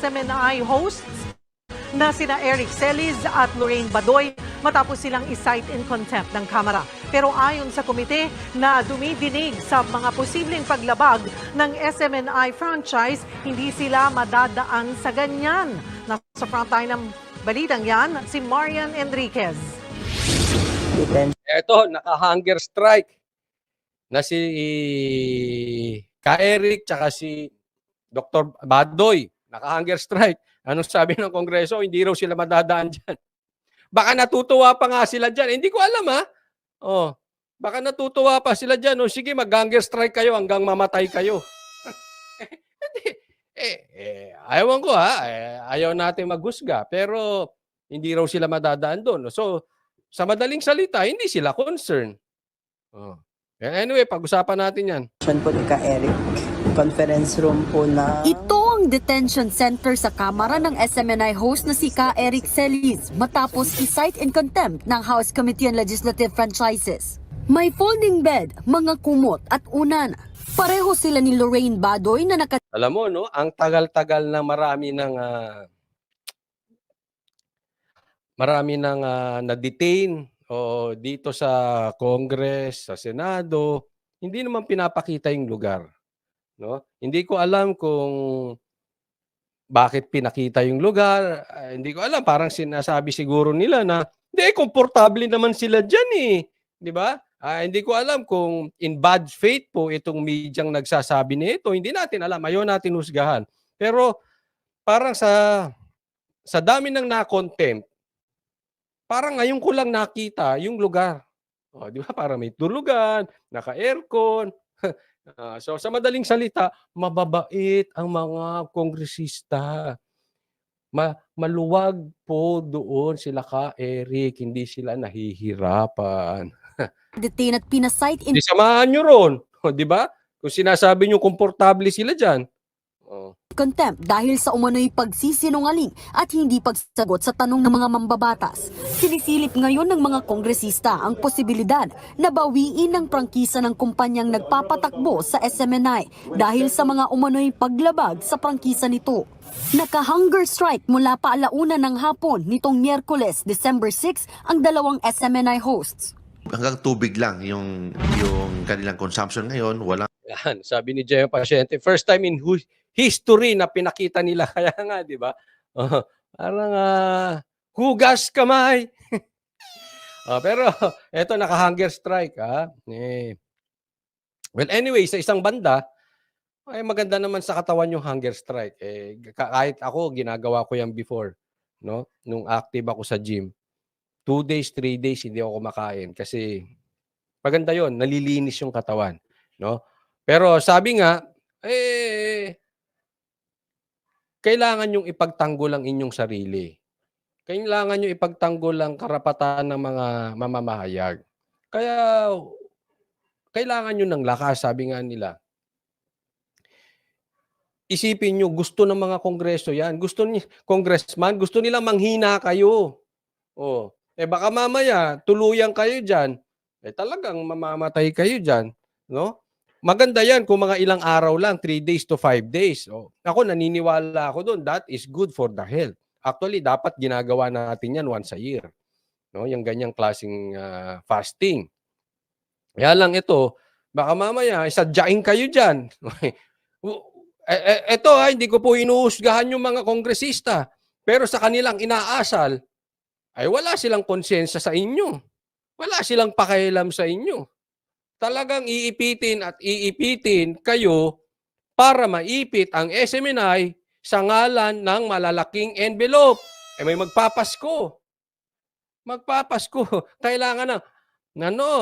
SMNI hosts na sina Eric Celis at Lorraine Badoy matapos silang isight in contempt ng Kamara. Pero ayon sa komite na dumidinig sa mga posibleng paglabag ng SMNI franchise, hindi sila madadaan sa ganyan. Nasa frontline ng balitang yan, si Marian Enriquez. Eto, naka-hunger strike na si Ka Eric tsaka si Dr. Badoy. Naka-hunger strike. Anong sabi ng Kongreso? Hindi raw sila madadaan dyan. Baka natutuwa pa nga sila dyan. Hindi ko alam ha. Oh, baka natutuwa pa sila dyan. O sige, mag-hunger strike kayo hanggang mamatay kayo. Hindi. eh, eh, ayawan ko ha. Eh, ayaw natin maghusga. Pero hindi raw sila madadaan doon. So, sa madaling salita, hindi sila concerned. Oh. Anyway, pag-usapan natin yan. Question po ni Ka Eric. Conference room po na... Ito ang detention center sa kamara ng SMNI host na si Ka Eric Celis matapos i-cite in contempt ng House Committee on Legislative Franchises. May folding bed, mga kumot at unan. Pareho sila ni Lorraine Badoy na naka Alam mo, no, ang tagal-tagal na marami ng ah, marami nang ah, na-detain o dito sa Congress, sa Senado, hindi naman pinapakita yung lugar, no? Hindi ko alam kung bakit pinakita yung lugar. Ah, hindi ko alam, parang sinasabi siguro nila na hindi komportable naman sila diyan eh, 'di ba? Ah, hindi ko alam kung in bad faith po itong medyang nagsasabi nito. Hindi natin alam. Ayaw natin husgahan. Pero parang sa sa dami ng na-contempt, parang ngayon ko lang nakita yung lugar. Oh, di ba? Para may tulugan, naka-aircon. Ah, so sa madaling salita, mababait ang mga kongresista. Ma maluwag po doon sila ka Eric, hindi sila nahihirapan. detain at pinasite in Di samahan nyo ron. Di ba? Kung sinasabi nyo komportable sila dyan. Oh. contempt dahil sa umano'y pagsisinungaling at hindi pagsagot sa tanong ng mga mambabatas. Sinisilip ngayon ng mga kongresista ang posibilidad na bawiin ng prangkisa ng kumpanyang nagpapatakbo sa SMNI dahil sa mga umano'y paglabag sa prangkisa nito. Naka-hunger strike mula pa alauna ng hapon nitong Miyerkules, December 6 ang dalawang SMNI hosts. hanggang tubig lang yung yung kanilang consumption ngayon wala Yan, sabi ni Jeo Pasyente, first time in history na pinakita nila. Kaya nga, di ba? Oh, parang ah, hugas kamay. Ah, pero eto naka-hunger strike ha. Eh, well anyway, sa isang banda, ay maganda naman sa katawan yung hunger strike. Eh, ka- kahit ako, ginagawa ko yan before. No? Nung active ako sa gym. Two days, three days, hindi ako kumakain. Kasi maganda yon nalilinis yung katawan. No? Pero sabi nga, eh, kailangan yung ipagtanggol ang inyong sarili. Kailangan yung ipagtanggol ang karapatan ng mga mamamahayag. Kaya, kailangan nyo ng lakas, sabi nga nila. Isipin nyo, gusto ng mga kongreso yan. Gusto ni congressman, gusto nila manghina kayo. Oh, eh baka mamaya, tuluyan kayo dyan. Eh talagang mamamatay kayo dyan. No? Maganda yan kung mga ilang araw lang, 3 days to 5 days. Oh, ako naniniwala ako doon, that is good for the health. Actually, dapat ginagawa natin yan once a year. No, yung ganyang klaseng ah, fasting. Kaya lang ito, baka mamaya isadyain kayo diyan. ito ha, hindi ko po inuhusgahan yung mga kongresista. Pero sa kanilang inaasal, ay wala silang konsensya sa inyo. Wala silang pakialam sa inyo talagang iipitin at iipitin kayo para maipit ang SMNI sa ngalan ng malalaking envelope. Eh may magpapasko. Magpapasko. Kailangan ng ano,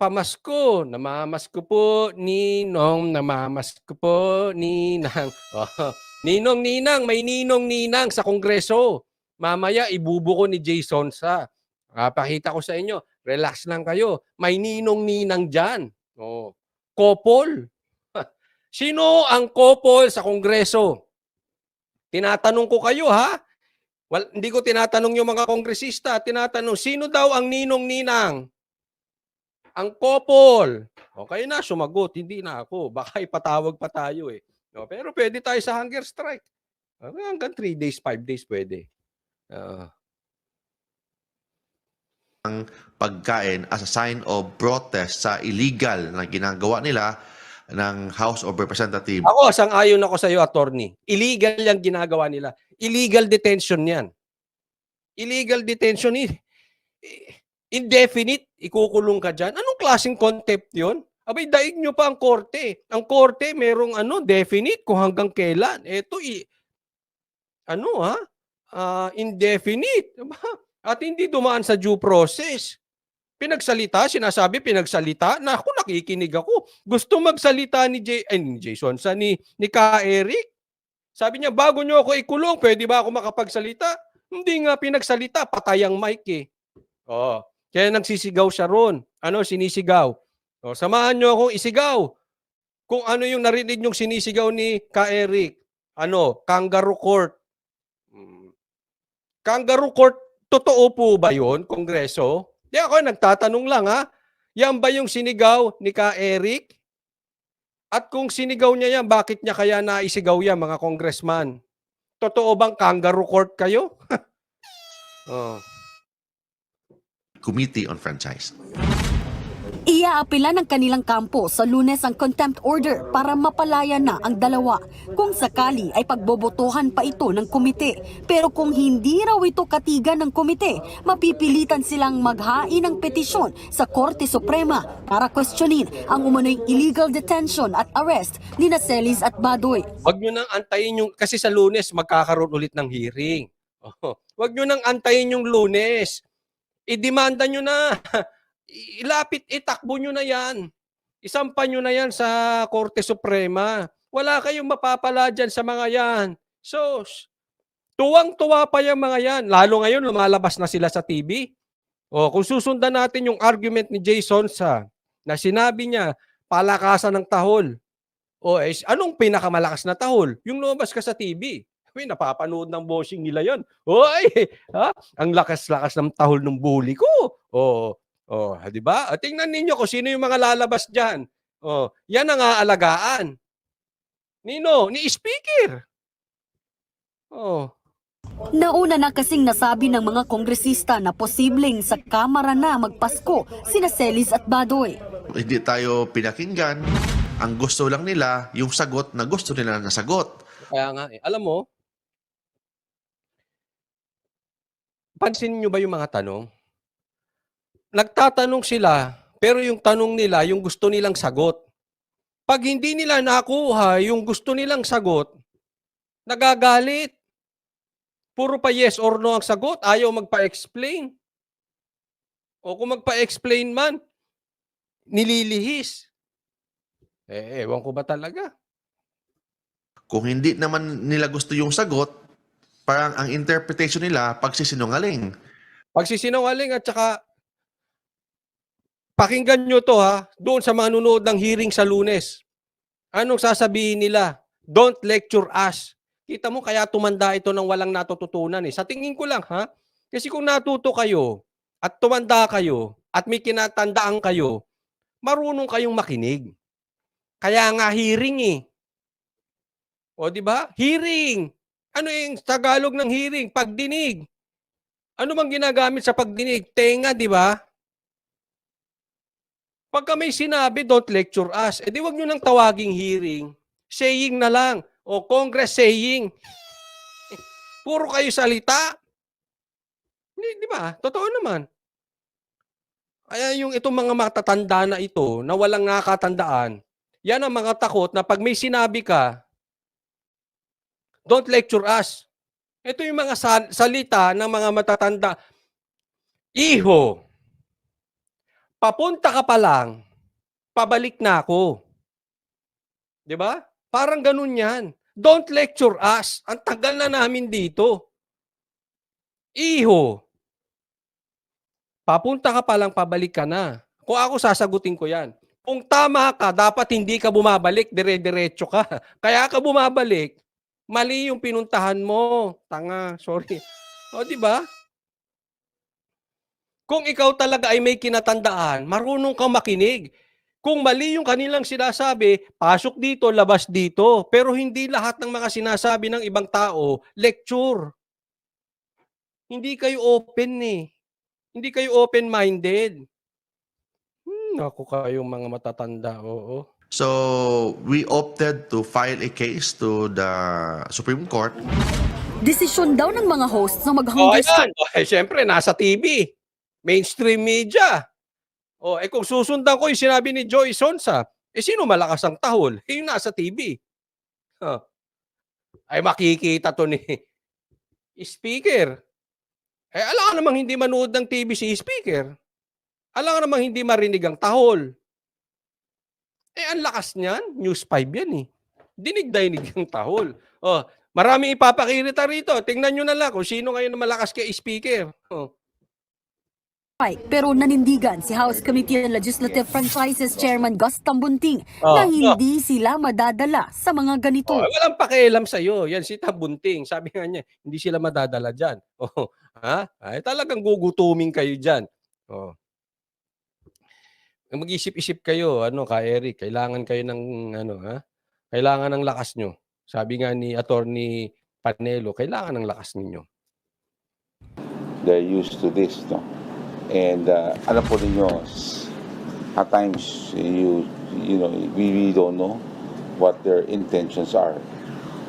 pamasko. Namamasko po, ninong. Namamasko po, ninang. Oh, ninong, ninang. May ninong, ninang sa kongreso. Mamaya, ibubuko ni Jason sa. Ah, pakita ko sa inyo. Relax lang kayo. May ninong-ninang dyan. Oh. Kopol. Sino ang kopol sa kongreso? Tinatanong ko kayo ha. Well, hindi ko tinatanong yung mga kongresista. Tinatanong, sino daw ang ninong-ninang? Ang kopol. Okay na, sumagot. Hindi na ako. Baka ipatawag pa tayo eh. No, pero pwede tayo sa hunger strike. Hanggang 3 days, 5 days pwede. Oo. pagkain as a sign of protest sa illegal na ginagawa nila ng House of Representatives. Ako, sang-ayon ako sa iyo, attorney. Illegal yung ginagawa nila. Illegal detention yan. Illegal detention. eh. Indefinite, ikukulong ka dyan. Anong klaseng contempt yun? Abay, daig nyo pa ang korte. Ang korte, merong ano, definite kung hanggang kailan. Ito, i- ano ha? Ah, indefinite. At hindi dumaan sa due process. Pinagsalita, sinasabi pinagsalita. Naku, nakikinig ako. Gusto magsalita ni, J, ay, ni Jason, sa ni, ni Ka Eric. Sabi niya, bago niyo ako ikulong, pwede ba ako makapagsalita? Hindi nga pinagsalita, patay ang mic eh. Oh, kaya nagsisigaw siya ron. Ano, sinisigaw. Oh, samahan niyo akong isigaw. Kung ano yung narinig niyong sinisigaw ni Ka Eric. Ano, kangaroo court. Hmm. Kangaroo court, totoo po ba yun, Kongreso? Di ako nagtatanong lang ha. Yan ba yung sinigaw ni Ka Eric? At kung sinigaw niya yan, bakit niya kaya naisigaw yan, mga congressman? Totoo bang kangaroo court kayo? oh. Committee on Franchise. Iaapila ng kanilang kampo sa lunes ang contempt order para mapalaya na ang dalawa kung sakali ay pagbobotohan pa ito ng komite. Pero kung hindi raw ito katigan ng komite, mapipilitan silang maghain ng petisyon sa Korte Suprema para questionin ang umano'y illegal detention at arrest ni Celis at Badoy. Huwag nyo nang antayin yung, kasi sa lunes magkakaroon ulit ng hearing. Oh, Huwag nyo nang antayin yung lunes. Idemanda nyo na. Ilapit, itakbo nyo na yan. Isampa nyo na yan sa Korte Suprema. Wala kayong mapapala dyan sa mga yan. So, tuwang-tuwa pa yung mga yan. Lalo ngayon, lumalabas na sila sa TV. O, kung susundan natin yung argument ni Jason sa na sinabi niya, palakasan ng tahol. O, eh, anong pinakamalakas na tahol? Yung lumabas ka sa TV. Uy, napapanood ng bossing nila yon. Hoy, ha? Ang lakas-lakas ng tahol ng bully ko. O, oh, di ba? At tingnan ninyo kung sino yung mga lalabas diyan. Oh, yan ang aalagaan. Nino, ni speaker. Oh, Nauna na kasing nasabi ng mga kongresista na posibleng sa Kamara na magpasko sina Celis at Badoy. Hindi tayo pinakinggan. Ang gusto lang nila, yung sagot na gusto nila na sagot. kaya nga eh. Alam mo, pansin nyo ba yung mga tanong? Nagtatanong sila, pero yung tanong nila, yung gusto nilang sagot. Pag hindi nila nakuha yung gusto nilang sagot, nagagalit. Puro pa yes or no ang sagot, ayaw magpa-explain. O kung magpa-explain man, nililihis. Eh, ewan ko ba talaga? Kung hindi naman nila gusto yung sagot, parang ang interpretation nila, pagsisinungaling. Pagsisinungaling at saka pakinggan nyo to ha, doon sa mga nanonood ng hearing sa lunes. Anong sasabihin nila? Don't lecture us. Kita mo kaya tumanda ito ng walang natututunan eh. Sa tingin ko lang ha, kasi kung natuto kayo at tumanda kayo at may kinatandaan kayo, marunong kayong makinig. Kaya nga hearing eh. O di ba? Hearing. Ano yung Tagalog ng hearing? Pagdinig. Ano bang ginagamit sa pagdinig? Tenga, di ba? Pagka may sinabi, don't lecture us. Eh di wag nyo nang tawaging hearing. Saying na lang. O Congress saying. Puro kayo salita. Di, di ba? Totoo naman. Kaya yung itong mga matatanda na ito, na walang nakatandaan, yan ang mga takot na pag may sinabi ka, don't lecture us. Ito yung mga sal- salita ng mga matatanda. Iho, papunta ka pa lang, pabalik na ako. 'Di ba? Parang ganun yan. Don't lecture us. Ang tagal na namin dito. Iho, papunta ka pa lang, pabalik ka na. Kung ako sasagutin ko yan. Kung tama ka, dapat hindi ka bumabalik, dire-diretso ka. Kaya ka bumabalik, mali yung pinuntahan mo. Tanga, sorry. O, di ba? Kung ikaw talaga ay may kinatandaan, marunong kang makinig. Kung mali yung kanilang sinasabi, pasok dito, labas dito. Pero hindi lahat ng mga sinasabi ng ibang tao, lecture. Hindi kayo open eh. Hindi kayo open-minded. Hmm, ako kayong mga matatanda, oo. So we opted to file a case to the Supreme Court Desisyon daw ng mga hosts na Oh, maghanggang ayan. Oh, eh, syempre, nasa TV. Mainstream media. Oh, eh kung susundan ko yung sinabi ni Joy Sonsa, eh sino malakas ang tahol? Eh yung nasa TV. Huh. Ay makikita to ni speaker. Eh alam ka namang hindi manood ng TV si speaker. Alam ka namang hindi marinig ang tahol. Eh ang lakas niyan, News 5 yan eh. Dinig-dinig ang tahol. Oh, Marami ipapakita rito. Tingnan nyo na lang kung sino ngayon malakas kay speaker. Oh. Spike, pero nanindigan si House Committee on Legislative Franchises Chairman Gus Tambunting Oh, na hindi sila madadala sa mga ganito. Oh, walang pakialam sa iyo. Yan si Tabunting. Sabi nga niya, hindi sila madadala diyan. Oh, ha? Ay talagang gugutumin kayo diyan. Oh. Mag-isip-isip kayo, ano ka Eric, kailangan kayo ng ano, ha? Kailangan ng lakas nyo. Sabi nga ni Attorney Panelo, kailangan ng lakas ninyo. they're used to this, no? And uh, alam po ninyo, at times you you know we really don't know what their intentions are.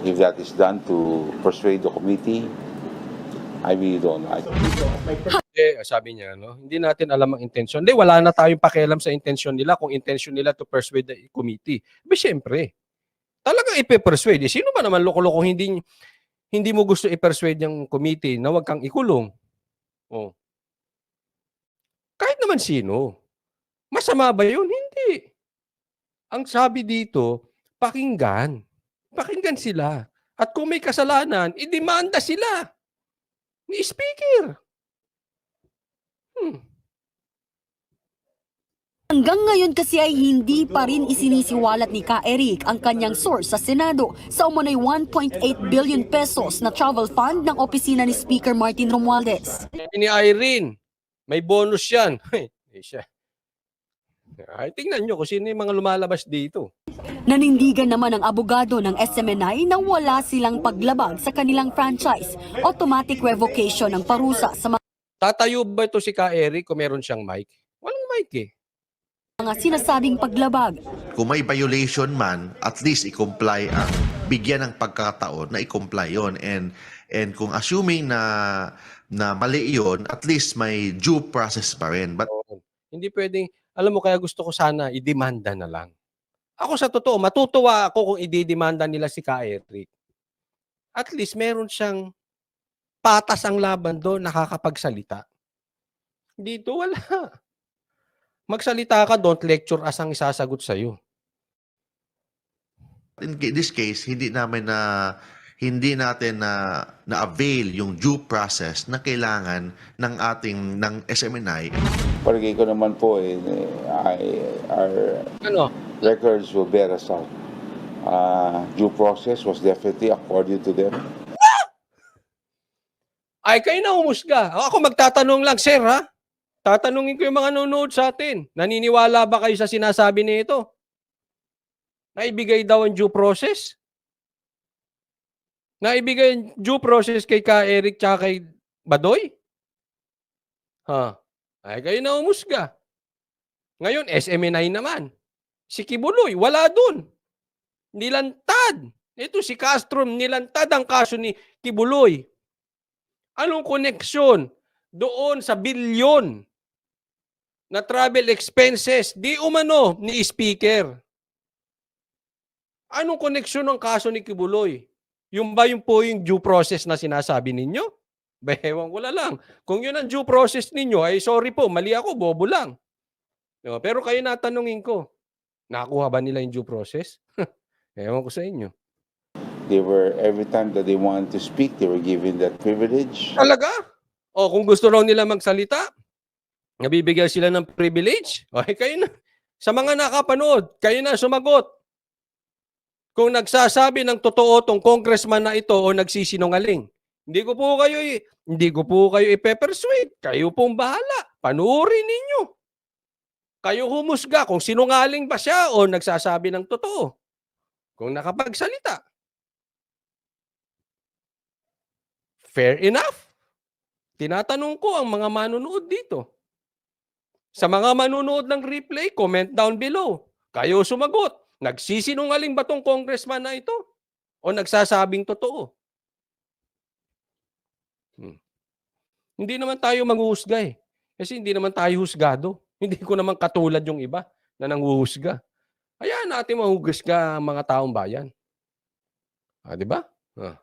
If that is done to persuade the committee, I really don't know. I- Eh, sabi niya, no? Hindi natin alam ang intention. Hindi, wala na tayong pakialam sa intention nila kung intention nila to persuade the committee. Ba, syempre. Talagang ipe-persuade. Eh, sino ba naman loko-loko hindi hindi mo gusto i-persuade yung committee na wag kang ikulong? Oh. Kahit naman sino. Masama ba yun? Hindi. Ang sabi dito, pakinggan. Pakinggan sila. At kung may kasalanan, idemanda sila. Ni speaker. Hmm. Hanggang ngayon kasi ay hindi pa rin isinisiwalat ni Ka Eric ang kanyang source sa Senado sa umunay 1.8 billion pesos na travel fund ng opisina ni Speaker Martin Romualdez. Ni Irene, may bonus yan. Ay, siya. Ay, tingnan nyo kung sino yung mga lumalabas dito. Nanindigan naman ang abogado ng SMNI na wala silang paglabag sa kanilang franchise, automatic revocation ng parusa sa Tatayo ba ito si Ka Eric kung meron siyang mic? Walang mic eh. mga sinasabing paglabag. kung may violation man, at least i-comply ang bigyan ng pagkakataon na i-comply yon and and kung assuming na na mali yon, at least may due process pa rin. But Oo. Hindi pwedeng, alam mo kaya gusto ko sana idemanda na lang. Ako sa totoo, matutuwa ako kung ididemanda nila si Ka Eric. At least meron siyang patas ang laban doon, nakakapagsalita. Dito wala. Magsalita ka, don't lecture as ang isasagot sa'yo. in this case, hindi namin na hindi natin na na-avail yung due process na kailangan ng ating ng SMNI Palagay ko naman po, eh, I, our Ano? records will bear us out. Uh, due process was definitely according to them. Ay, kayo na humusga. Ako magtatanong lang, sir, ha? Tatanungin ko yung mga nanonood sa atin. Naniniwala ba kayo sa sinasabi nito? Naibigay daw ang due process? Naibigay ang due process kay Ka Eric tsaka kay Badoy? Ha? Ay, kayo na humusga. Ngayon, SMNI naman. Si Kibuloy, wala dun. Nilantad. Ito si Castro, nilantad ang kaso ni Kibuloy. Anong koneksyon doon sa bilyon na travel expenses di umano ni speaker? Anong koneksyon ng kaso ni Kibuloy? Yung ba yung po yung due process na sinasabi ninyo? Behewan ko lang. Kung yun ang due process ninyo, ay sorry po, mali ako, bobo lang. Pero kayo natanungin ko, nakuha ba nila yung due process? Ewan ko sa inyo. They were, every time that they wanted to speak, they were given that privilege. Talaga? O kung gusto raw nila magsalita, nabibigyan sila ng privilege. O eh, kayo na. Sa mga nakapanood, kayo na sumagot. Kung nagsasabi ng totoo tong congressman na ito o nagsisinungaling. Hindi ko po kayo hindi ko po kayo ipe-persuade. Kayo pong bahala. Panuorin ninyo. Kayo humusga kung sinungaling ba siya o nagsasabi ng totoo. Kung nakapagsalita. Fair enough. Tinatanong ko ang mga manunood dito. Sa mga manunood ng replay, comment down below. Kayo sumagot. Nagsisinungaling ba tong congressman na ito? O nagsasabing totoo? Hmm. Hindi naman tayo manghuhusga eh. Kasi hindi naman tayo husgado. Hindi ko naman katulad yung iba na nanghuhusga. Hayaan natin mahuhusga ang mga taong bayan. Ah, di ba? Ah.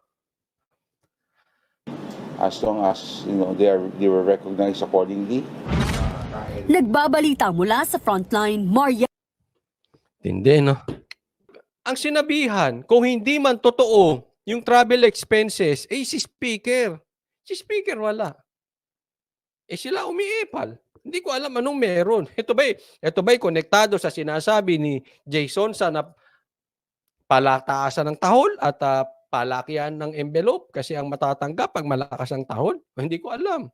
as long as you know they are they were recognized accordingly. Nagbabalita mula sa frontline, Maria Hindi, no? Ang sinabihan, kung hindi man totoo yung travel expenses, eh si speaker. Si speaker wala. Eh sila umiipal. Hindi ko alam anong meron. Ito ba ito ba'y konektado sa sinasabi ni Jason sa na palataasan ng tahol at ah, palakihan ng envelope kasi ang matatanggap pag malakas ang tahol? Hindi ko alam.